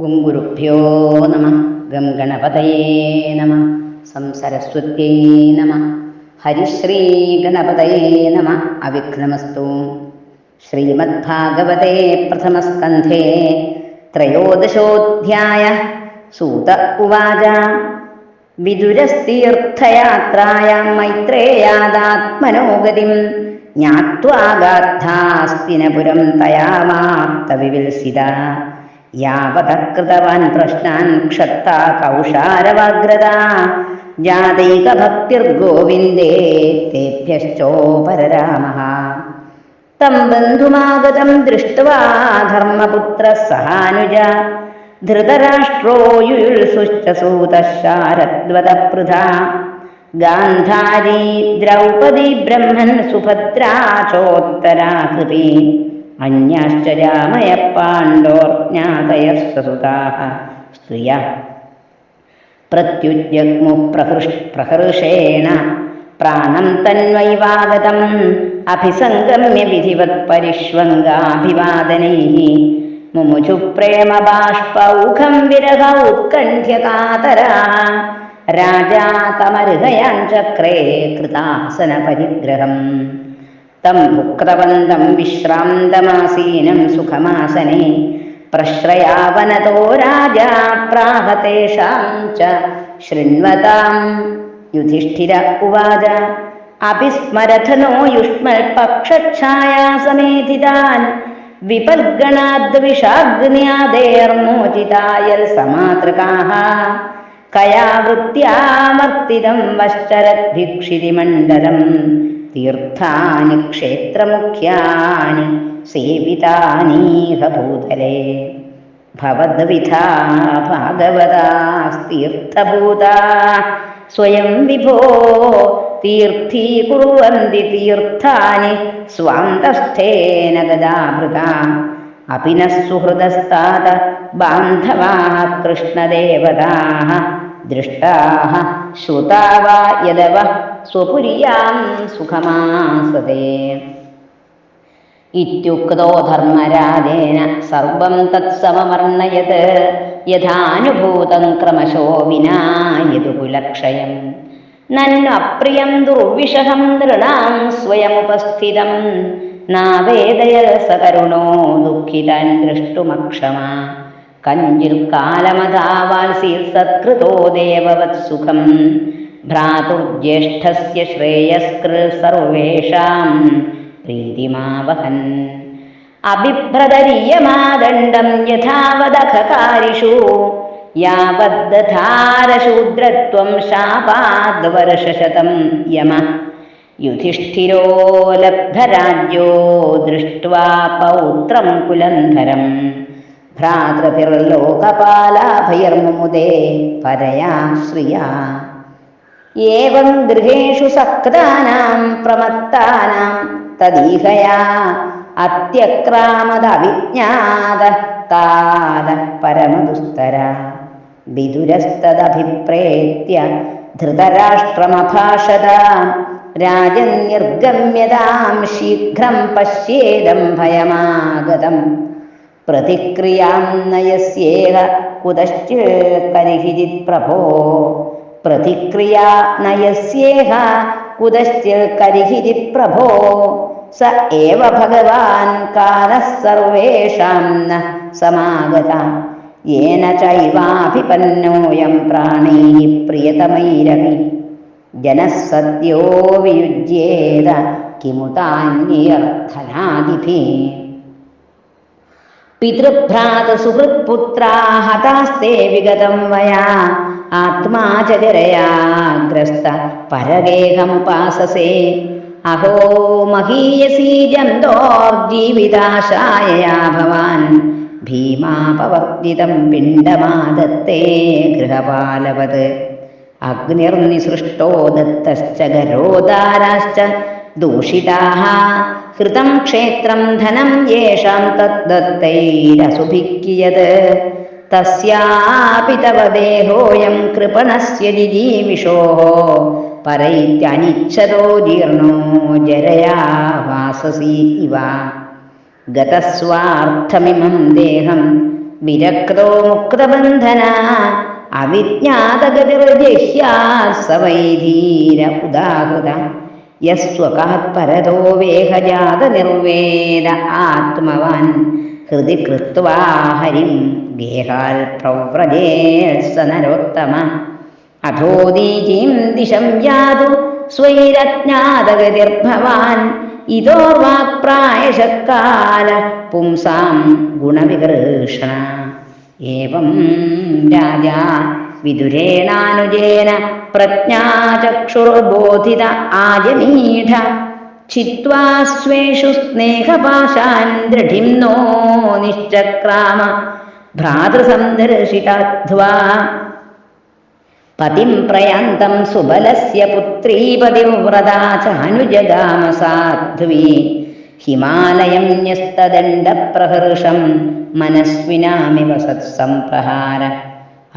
ഗുങ്കുരുഭ്യോ നമ ഗം ഗണപതയേ നമ സംസരസ്വത്യേ നമ ഹരിശ്രീ ഗണപതയേ നമ അവിഘ്നമസ്തു. ശ്രീമദ്ഭാഗവതേ പ്രഥമസ്കന്ധേ ത്രയോദശോധ്യായ സൂത ഉവാച. വിദുരസ്തീർത്ഥയാത്രായാം മൈത്രേയാദാത്മനോഗതിം ജ്ഞാത്വാഗാദ്ധാസ്തിനപുരം തയാമാപ്തവിവിൽസിത. യാവതകൃതവാൻ പ്രശ്നാൻ ക്ഷത്ത കൗഷാരവാഗ്രത ജാതൈകഭക്തിർഗോവിന്ദേ തേഭ്യശ്ചോപരരാമः തം ബന്ധുമാഗതം ദൃഷ്ട്വാ ധർമ്മപുത്ര സഹാനുജ. ധൃതരാഷ്ട്രോ യുയുത്സുശ്ച ഗാന്ധാരീ ദ്രൗപദി ബ്രഹ്മൻ സുഭദ്രാ ചോത്തരാ കൃപി അന്യാശ്ച രാമയ പാണ്ഡോർജ്ഞാതയः സസുതാः സ്ത്രിയ. പ്രത്യുജ്ജഗ്മു പ്രഹൃഷ് പ്രഹർഷേണ പ്രാണം തന്മൈവാഗതം അഭിസംഗമ്യ വിധിവത് പരിഷ്വംഗാഭിവാദനൈ. മുമുചു പ്രേമ ബാഷ്പൗഖം വിരഹ ഉത്കണ്ഠ്യകാതര രാജാ തമർഹയാൻ ചക്രേ കൃതാസന പരിഗ്രഹം തം ഭുക്തവന്തം വിശ്രാന്തമാസീനം സുഖമാസനെ. പ്രശ്രയാവനതോ രാജാ പ്രാഹതേഷാം ച ശൃണ്വതാം യുധിഷ്ഠിര ഉവാച. അഭിസ്മരഥനോ യുഷ്മൽ പക്ഷഛായാസമേധിതാൻ വിപദ്ഗണാദ്വിഷാഗ്ന്യാദേർമോചിതായൽ സമാതൃകാഹ. കയാ വൃത്യാമർത്തിതം വശ്ചരദ്ഭിക്ഷിതിമണ്ഡലം തീർത്ഥാനി ക്ഷേത്രമുഖ്യാനി സേവിതാനീഹ ഭൂതലേ ഭവദ്വിധാ ഭാഗവതാസ്തീർത്ഥഭൂതാ സ്വയം വിഭോ തീർത്ഥീകുറുവന്തി തീർത്ഥാനി സ്വാന്തസ്ഥേന ഗദാഭൃത അപി ന സുഹൃദസ്താത ബാന്ധവാः കൃഷ്ണദേവതാः. ദൃഷ്ടാः ശ്രുതാ വാ യദവ സ്വപുര്യാം സുഖമാസതേ. ഇത്യുക്തോ ധർമ്മരാജേന സർവം തത്സമവർണയത് യഥാനുഭൂതം ക്രമശോ വിനായതുകുലക്ഷയം നന്വപ്രിയം ദുർവിഷഹം നൃണാം സ്വയമുപസ്ഥിതം. നാവേദയ സകരുണോ ദുഃഖിതാൻ ദൃഷ്ടുമക്ഷമ. കഞ്ചിൽ കാലമതാവാൽസീർ സത്കൃതോ ദേവവത് സുഖം. ഭ്രാതുർജ്യേഷ്ഠസ്യ ശ്രേയസ്കൃ സർവേഷാം പ്രീതിമാവഹൻ. അഭിഭ്രതരീയമാദണ്ഡം യഥാവദകാരിഷു യാവദ്ധാരശൂദ്രത്വം ശാപാദ്വർഷശതം യമ. യുധിഷ്ഠിരോ ലബ്ധരാജ്യോ ദൃഷ്ട്വാ പൗത്രം കുലന്ധരം. ഭ്രാതൃഭിർലോകപാലാഭയർമുദേ പരയാ ശ്രിയാ. ഏവം ഗൃഹേഷു സക്താനാം പ്രമത്താനാം തദീഹയാ. അത്യക്രാമദവിജ്ഞാത താത പരമദുസ്തര. വിദുരസ്തദഭിപ്രേത്യ ധൃതരാഷ്ട്രമഭാഷത. രാജൻ നിർഗമ്യതാം ശീഘ്രം പശ്യേദം ഭയമാഗതം. പ്രതിക്രിയാം നയസ്യേഹ കുതശ്ചിൽ കരിഹിജിത് പ്രഭോ. പ്രതിക്രിയാ നയസ്യേഹ കുതശ്ചിൽ കരിഹിജിത് പ്രഭോ. സ ഏവ ഭഗവാൻ കാല സർവേഷാം ന സമാഗത. യേന ചൈവാഭിപന്നോയം പ്രാണൈ പ്രിയതമൈരവി ജനഃ സദ്യോ വിയുജ്യേത കിമുതാന്യർത്ഥനാദിഭിः. പിതൃഭ്രാതസുഹൃത്പുത്രാ ഹതാസ്തേ വിഗതം വയാ. ആത്മാ ച ജരയാഗ്രസ്ത പരഗേഹമുപാസസേ അഹോ മഹീയസീ ജന്തോർജീവിതാശായയാ ഭവാൻ. ഭീമാപവർത്തിതം പിണ്ടമാദത്തേ ഗൃഹപാലവത്. അഗ്നിർനിസൃഷ്ടോ ദത്തശ്ച ഗരോദാരാശ്ച ദൂഷിതാः ഹൃതം ക്ഷേത്രം ധനം യേഷാം തദ്ദത്തൈരസുഭിക്കിയത്. തസ്യാപി തവ ദേഹോയം കൃപണസ്യ ജിജീവിഷോः പരൈത്യനിച്ഛതോ ജീർണോ ജരയാ വാസസി ഇവ. ഗതസ്വാർത്ഥമിമം ദേഹം വിരക്തോ മുക്തബന്ധന. അവിജ്ഞാതഗതിർജഹ്യാസവൈധീര ഉദാഹൃത. യസ്വകാത് പരതോ വേഹജാത നിർവേദ ആത്മവാൻ ഹൃദി കൃത്വാ ഹരിം ഗേഹാൽ പ്രവ്രജേ സ നരോത്തമ അധോദീചീം ദിശം യാതു സ്വൈരജ്ഞാതഗതിർഭവാൻ ഇതോർവാക്പ്രായശക്കാല പുംസാം ഗുണവികർഷണ. ഏവം രാജാ വിദുരേണാനുജേന പ്രജ്ഞാചക്ഷുർബോധിത ആജമീഢ ചിത്വാ സ്വേഷു സ്നേഹപാശാൻ ദൃഢിംനോ നിശ്ചക്രാമ. ഭ്രാതൃസന്ദർശിതാധ്വാ പതിം പ്രയാന്തം സുബലസ്യ പുത്രീ പതിവ്രതാ ചാനുജഗാമ സാധ്വി ഹിമാലയം ന്യസ്തദണ്ഡപ്രഹർഷം മനസ്വിനാമിവ സത്സംപ്രഹാര.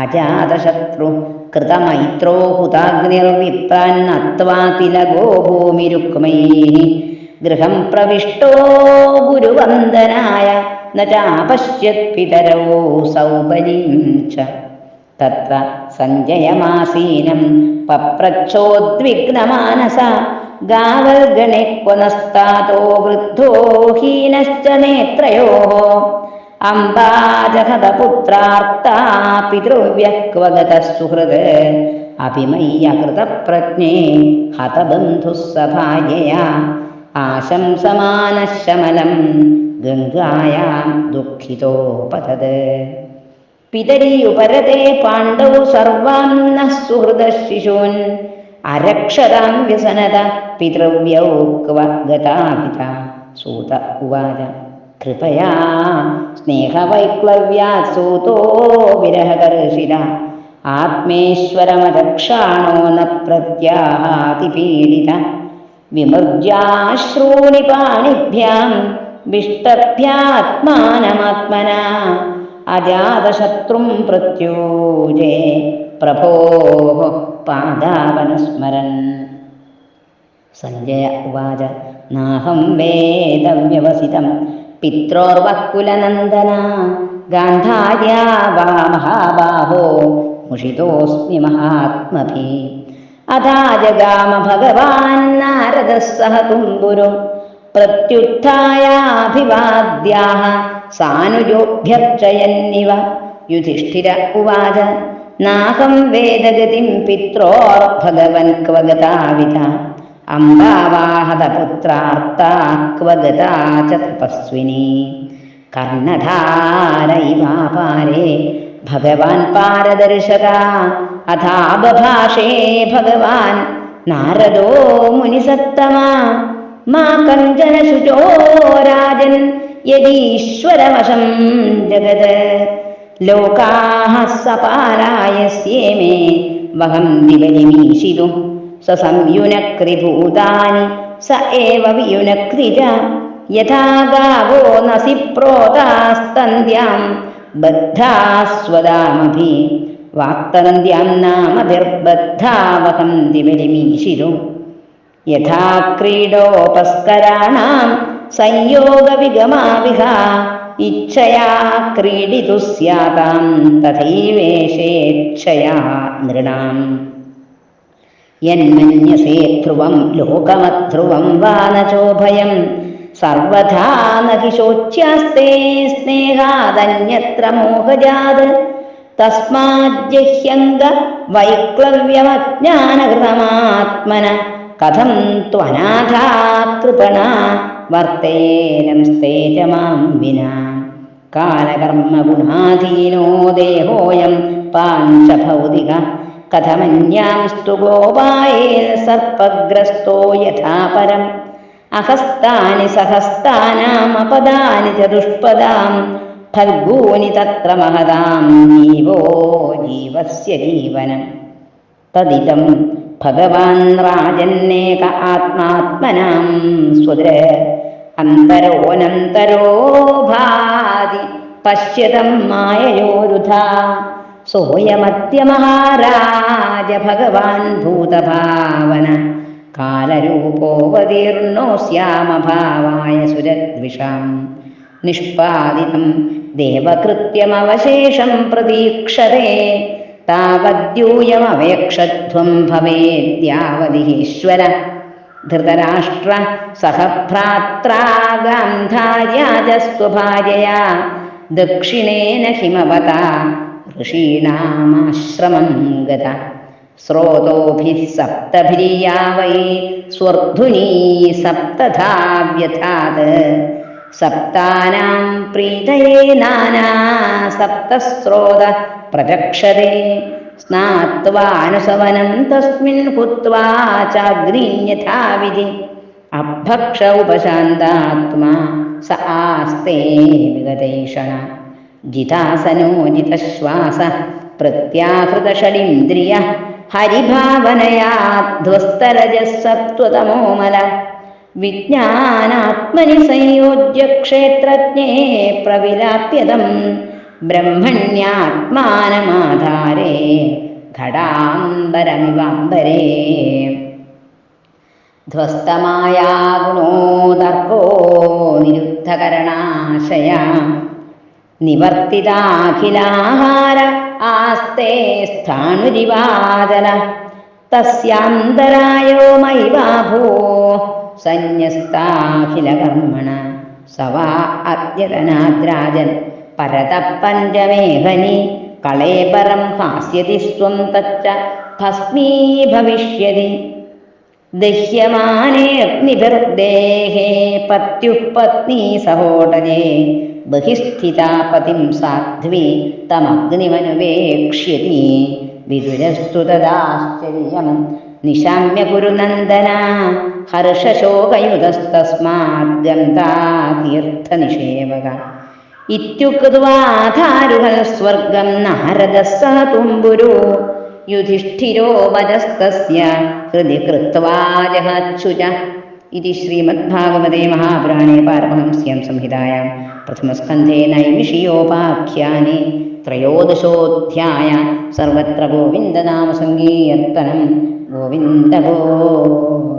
അജാതശത്രു കൃതമൈത്രോ ഹുതാഗ്നിർവിപ്രാന്നത്വാ തിലഗോ ഭൂമിരുക്മൈ ഗൃഹം പ്രവിഷ്ടോ ഗുരുവന്ദനായ ന ചാപശ്യത് പിതരോ സൗബലീം ച തത്ര സഞ്ജയമാസീനം പപ്രച്ഛോദ്വിഗ്നമാനസ. ഗാവൽഗണെ ക്വനസ്താതോ വൃദ്ധോ ഹീനശ്ച നേത്രയോ. അംബാജഹതപുത്രാർത്താ പിതൃവ്യക്വഗത സുഹൃത് അഭിമയ്യകൃതപ്രജ്ഞേ ഹതബന്ധുഃ സഭായയാ ആശംസമാനശമലം ഗംഗായാം ദുഃഖിതോപതത്. പതത് പിതരീയുപരത്തെ പാണ്ഡൗ സർവാം നഃ സുഹൃദശിശൂൻ അരക്ഷതാം വ്യസനത പിതൃവ്യൗക്വ ഗതാപിത സൂത ഉവാച. സ്നേഹവൈക്ലവ്യാത് സൂതോ വിരഹകർഷിത ആത്മേശ്വരമരക്ഷാണോ ന പ്രത്യാഹാതി പീഡിത വിമൃജ്യാശ്രൂണി പാണിഭ്യാം വിഷ്ടഭ്യാത്മാനമാത്മന അജാതശത്രും പ്രത്യൂജേ പ്രഭോ പാദാവനുസ്മരൻ സഞ്ജയ ഉവാച. നാഹം വേദവ്യവസിതം പിത്രോർവക്കുലനന്ദന. ഗാന്ധാര്യാ വാ മഹാബാഹോ. മുഷിതോസ്മി മഹാത്മഭി. അഥാ ജഗാമ ഭഗവാൻ നാരദ സഹ തുമ്പുരു പ്രത്യുത്ഥായാഭിവാദ്യാഹ സാനുജോഭ്യർച്ചയന്നിവ യുധിഷ്ഠിര ഉവാച. നാഹം വേദഗതിം പിത്രോർഭഗവൻ ക്വഗതാവിത അംബാവാഹതപുത്രാർത്താ ക്വഗതാ ച തപസ്വിനി കർണധാരൈവാപാരേ ഭഗവാൻ പാരദർശക അഥാപഭാഷേ ഭഗവാൻ നാരദോ മുനിസത്തമ മാ കഞ്ചന ശുചോ രാജൻ യദീശ്വരവശം ജഗത്. ലോകാः സപാലായസ്യേമേ വഹം ദിവനിമീഷിതു സ സംയുനക്രിഭൂതാനി സ ഏവ വിയുനക്രി ച യഥാ ഗാവോ നസി പ്രോതാസ്തന്ത്യാം ബദ്ധാസ്വദാമഭി വാക്തന്ത്യാം നാമഭിർബദ്ധാവഹം ദിവനിമീഷിതു യഥാ ക്രീഡോപസ്കരാണാം സംയോഗവിഗമാവിഹ ഇച്ഛയാ ക്രീഡിതു സ്യാതാം തഥൈവേഷേച്ഛയാ നൃണാം. യന്മന്യസേ ധ്രുവം ലോകമധ്രുവം വാനചോഭയം സർവഥാ നഹി ശോച്യാസ്തേ സ്നേഹാദന്യത്ര മോഹജാത്. തസ്മാജ്ജഹ്യംഗ വൈക്ലവ്യമജ്ഞാനകൃതമാത്മന കഥം ത്വനാഥാ കൃപണ വർത്തേനം സ്തേജ മാം വിനാ. കാലകർമ്മഗുണാധീനോ ദേഹോയം പാഞ്ചഭൗതിക കഥമന്യാംസ്തു ഗോപായേ സർപ്പഗ്രസ്തോ യഥാപരം അഹസ്താനി സഹസ്താനാമപദാനി ചതുഷ്പദാം ഫൽഗൂനി തത്ര മഹതാം. ജീവോ ജീവസ്യ ജീവനം. തദിതം ഭഗവാൻ രാജന്നേക ആത്മാത്മനാം. സ്വദൃ അന്തരോനന്തരോ ഭാതി പശ്യതം മായയോരുധ. സോയമത്യ മഹാരാജ ഭഗവാൻ ഭൂതഭാവന. കാലരൂപോപതീർണോസ്യാമഭാവായ സുരദ്വിഷാം. നിഷ്പാദിതം ദേവകൃത്യമവശേഷം പ്രതീക്ഷതേ. താവദ്യൂയമവേക്ഷധ്വം ഭവേദ്യാവതീശ്വര ധൃതരാഷ്ട്ര സഹഭ്രാത്രാഗാന്ധാര്യാജസ്തു ഭാര്യയാ ദക്ഷിണേന ഹിമവത. ഋഷീണാമാശ്രമം ഗത. സ്രോതോഭിः സപ്തഭിരിയാ വൈ സ്വർധുനീ സപ്തധാ വ്യഥാത് സപ്താനാം പ്രീതയേ നാനാ സപ്തസ്രോത പ്രചക്ഷതേ സ്നാത്വാനുസവനം തസ്മിൻ ഹുത്വാ ചാഗ്രീന്യഥാവിധി. അഭക്ഷ ഉപശാന്താത്മാ സ ആസ്തേ വിഗതൈഷണ ജിതാസനോ ജിതശ്വാസ പ്രത്യാഹൃതഷഡിന്ദ്രിയ ഹരിഭാവനയാ ധ്വസ്തരജസത്വതമോമല വിജ്ഞാനാത്മനി സംയോജ്യ ക്ഷേത്രജ്ഞേ പ്രവിലാപ്യതം ബ്രഹ്മണ്യാത്മാനമാധാരേ ഘടാംബരമിവാംബരേ. ധ്വസ്തമായാ ഗുണോദർപ്പോ നിരുദ്ധകരണാശയ നിവർത്തിതാഖിലാഹാര ആസ്തേ സ്ഥാണുരിവാദന. തസ്യാന്തരായോ മൈവാഭൂ സന്യസ്താഖിലകർമ്മണ. സവാ അദ്യതനാദ്രാജൻ പരതപ്പഞ്ചമേഹനി. കളേപരം ഹാസ്യതി സ്വം തച്ച ഭസ്മീഭവിഷ്യതി ദഹ്യമാനേ പത്യുപത്നീ പത്യുഃ പത്നീ സഹോടജേ ബഹിസ്ഥിതാ പതിം സാധ്വി തമഗ്നിമനുവേക്ഷ്യതി വിദുരസ്തു തദാശ്ചര്യം നിശാമ്യ ഗുരുനന്ദന ഹർഷശോകയുതസ്തസ്മാത് ഗന്ധാതീർത്ഥനിഷേവക ഇത്യുക്വാധാരുഹൽ സ്വർഗം നാരദഃ സഹ തുംബുരു യുധിഷ്ഠിരോ വജസ്തസ്യ ഹൃദി കൃത്വാജഹച്ഛുജ ഇതി ശ്രീമദ്ഭാഗവതേ മഹാപുരാണേ പാരമഹംസ്യം സംഹിതായാം. പ്രഥമസ്കന്ധേ നൈമിഷിയോപാഖ്യാനെ ത്രയോദശോധ്യായ സർവത്ര ഗോവിന്ദനാമസങ്കീർത്തനം ഗോവിന്ദ ഗോവിന്ദ